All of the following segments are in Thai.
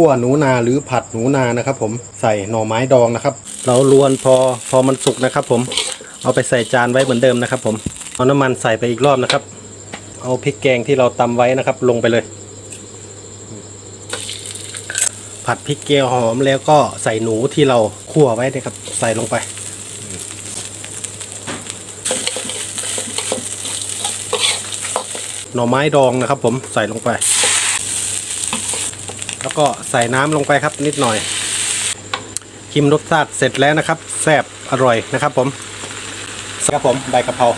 คั่วหนูนาหรือผัดหนูนานะครับผมใส่หน่อไม้ดองนะครับ เราลวนพอพอมันสุกนะครับ ผมเอาไปใส่จานไว้เหมือนเดิมนะครับ ผมเอาน้ำมันใส่ไปอีกรอบนะครับ เอาพริกแกงที่เราตำไว้นะครับ ลงไปเลย ผัดพริกเกลียวหอมแล้วก็ใส่หนูที่เราคั่วไว้นะครับ ใส่ลงไปหน่อไม้ดองนะครับ ผมใส่ลงไป แล้วก็ใส่น้ำลงไปครับนิดหน่อยชิมรสชาติเสร็จแล้วนะครับแซ่บอร่อยนะครับผมครับผมใบกะเพรา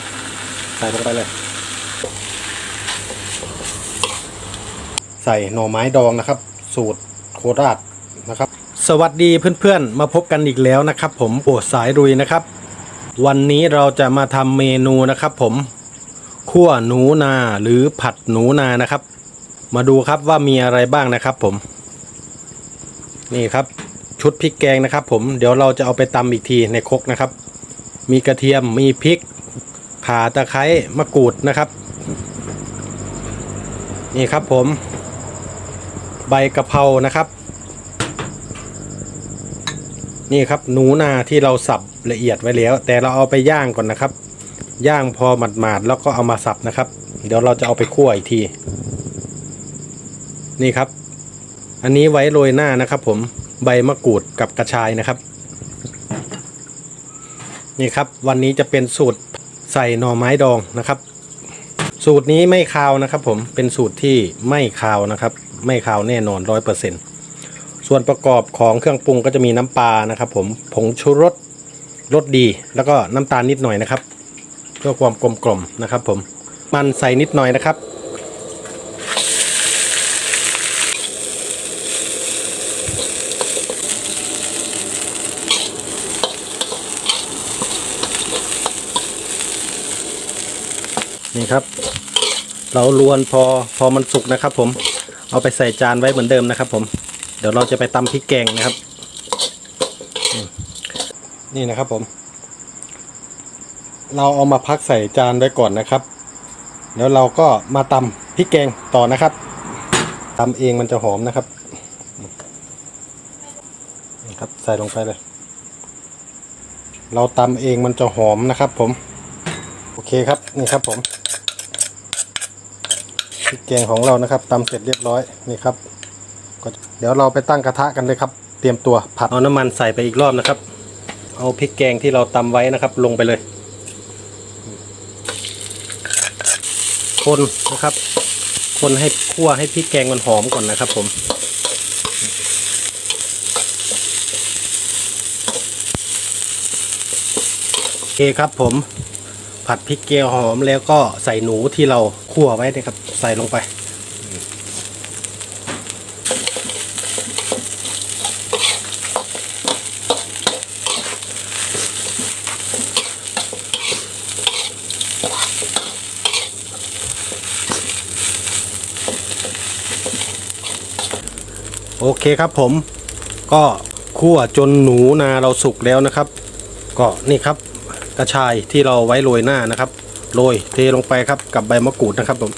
ใส่ลงไปเลย ใส่หน่อไม้ดองนะครับ สูตรโคราชนะครับ สวัสดีเพื่อนๆ มาพบกันอีกแล้วนะครับ ผมโอดสายรุยนะครับ วันนี้เราจะมาทำเมนูนะครับ ผมคั่วหนูนาหรือผัดหนูนานะครับ มาดูครับว่ามีอะไรบ้างนะครับ ผม นี่ครับ ชุดพริกแกงนะครับ ผมเดี๋ยวเราจะเอาไปตำอีกทีในครกนะครับ มีกระเทียมมีพริกข่าตะไคร้มะกรูดนะครับ นี่ครับผม ใบกะเพรานะครับ นี่ครับหนูนาที่เราสับละเอียดไว้แล้ว แต่เราเอาไปย่างก่อนนะครับ ย่างพอหมาดๆแล้วก็เอามาสับนะครับ เดี๋ยวเราจะเอาไปคั่วอีกที นี่ครับ อันนี้ไว้โรยหน้านะครับ ผมใบมะกรูดกับกระชายนะครับ นี่ครับ วันนี้จะเป็นสูตรใส่หน่อไม้ดองนะครับ สูตรนี้ไม่คาวนะครับ ผมเป็นสูตรที่ไม่คาวนะครับ ไม่คาวแน่นอนร้อยเปอร์เซ็นต์ส่วนประกอบของเครื่องปรุงก็จะมีน้ำปลานะครับ ผมผงชูรสรสดี แล้วก็น้ำตาลนิดหน่อยนะครับ เพื่อความกลมกล่อมนะครับ ผมมันใส่นิดหน่อยนะครับ นี่ครับ เราลวนพอพอมันสุกนะครับ ผมเอาไปใส่จานไว้เหมือนเดิมนะครับ ผม เดี๋ยวเราจะไปตำพริกแกงนะครับ นี่นะครับผม เราเอามาพักใส่จานไว้ก่อนนะครับ แล้วเราก็มาตำพริกแกงต่อนะครับตำเองมันจะหอมนะครับนะครับใส่ลงไปเลย เราตำเองมันจะหอมนะครับ ผม โอเคครับนี่ครับผม พริกแกงของเรานะครับตำเสร็จเรียบร้อยนี่ครับก็เดี๋ยวเราไปตั้งกระทะกันเลยครับ เตรียมตัวผัดเอาน้ำมันใส่ไปอีกรอบนะครับ เอาพริกแกงที่เราตำไว้นะครับ ลงไปเลย คนนะครับ คนให้คั่วให้พริกแกงมันหอมก่อนนะครับผมโอเคครับผม ผัดพริกเกลียวหอมแล้วก็ใส่หนูที่เราคั่วไว้นะครับ ใส่ลงไป โอเคครับผมก็คั่วจนหนูนาเราสุกแล้วนะครับ ก็นี่ครับ กระชายที่เราไว้โรยหน้านะครับโรยเทลงไปครับกับใบมะกรูดนะครับผม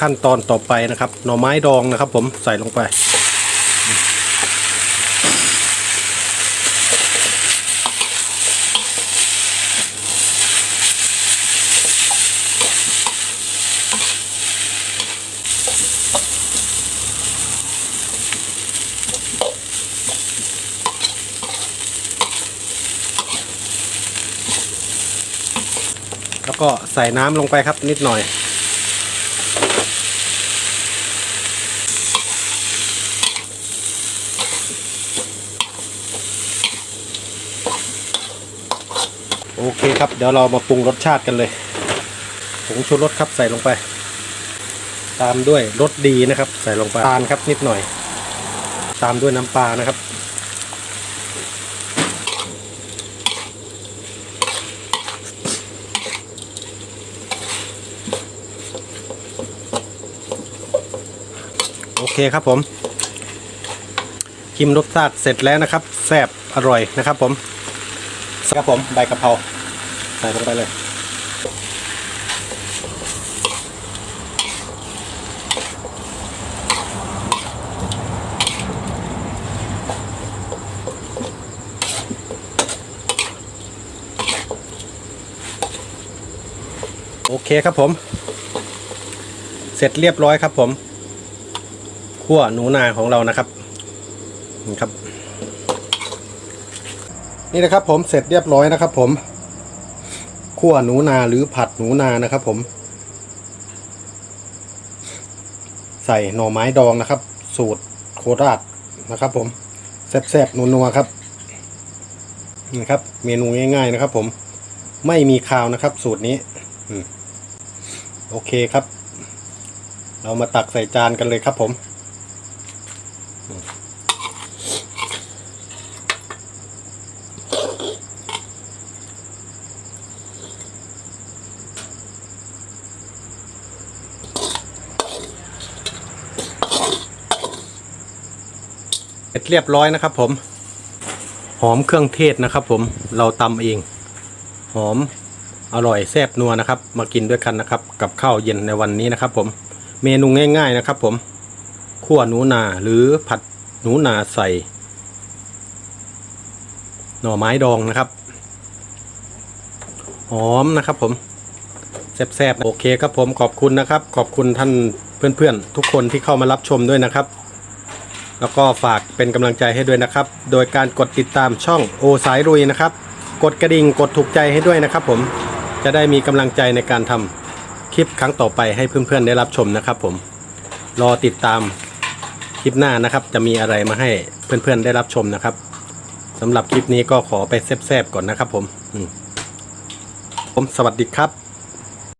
ขั้นตอนต่อไปนะครับ หน่อไม้ดองนะครับ ผมใส่ลงไป แล้วก็ใส่น้ำลงไปครับนิดหน่อย โอเคครับเดี๋ยวเรามาปรุงรสชาติกันเลยผงชูรสครับใส่ลงไป ตามด้วยรสดีนะครับ ใส่ลงไปตาลครับนิดหน่อย ตามด้วยน้ำปลานะครับ โอเคครับผมชิมรสชาติเสร็จแล้วนะครับแซ่บอร่อยนะครับผม ครับผมใบกะเพราใส่ลงไปเลยโอเคครับผม เสร็จเรียบร้อยครับผมขั่วหนูนาของเรานะครับ นี่ครับ นี่นะครับผมเสร็จเรียบร้อยนะครับ ผมขั่วหนูนาหรือผัดหนูนานะครับ ผม ใส่หน่อไม้ดองนะครับ สูตรโคราชนะครับ ผมแซ่บๆนัวๆครับนี่ครับ เมนูง่าย ๆนะครับ ผมไม่มีคาวนะครับ สูตรนี้โอเคครับ เรามาตักใส่จานกันเลยครับผม ร็จเรียบร้อยนะครับ ผม หอมเครื่องเทศนะครับ ผมเราตำเอง หอมอร่อยแซ่บนัวนะครับ มากินด้วยกันนะครับ กับข้าวเย็นในวันนี้นะครับ ผม เมนูง่าย ๆนะครับ ผมขั่วหนูนาหรือผัดหนูนาใส่ หน่อไม้ดองนะครับหอมนะครับ ผมแซ่บๆโอเคครับผมขอบคุณนะครับ ขอบคุณท่านเพื่อนๆ ทุกคนที่เข้ามารับชมด้วยนะครับ แล้วก็ฝากเป็นกำลังใจให้ด้วยนะครับ โดยการกดติดตามช่องโอสายรุยนะครับ กดกระดิ่งกดถูกใจให้ด้วยนะครับ ผมจะได้มีกำลังใจในการทำคลิปครั้งต่อไปให้เพื่อนๆได้รับชมนะครับ ผมรอติดตามคลิปหน้านะครับ จะมีอะไรมาให้เพื่อนๆได้รับชมนะครับสำหรับคลิปนี้ก็ขอไปแซบๆก่อนนะครับ ผมอืมผมสวัสดีครับ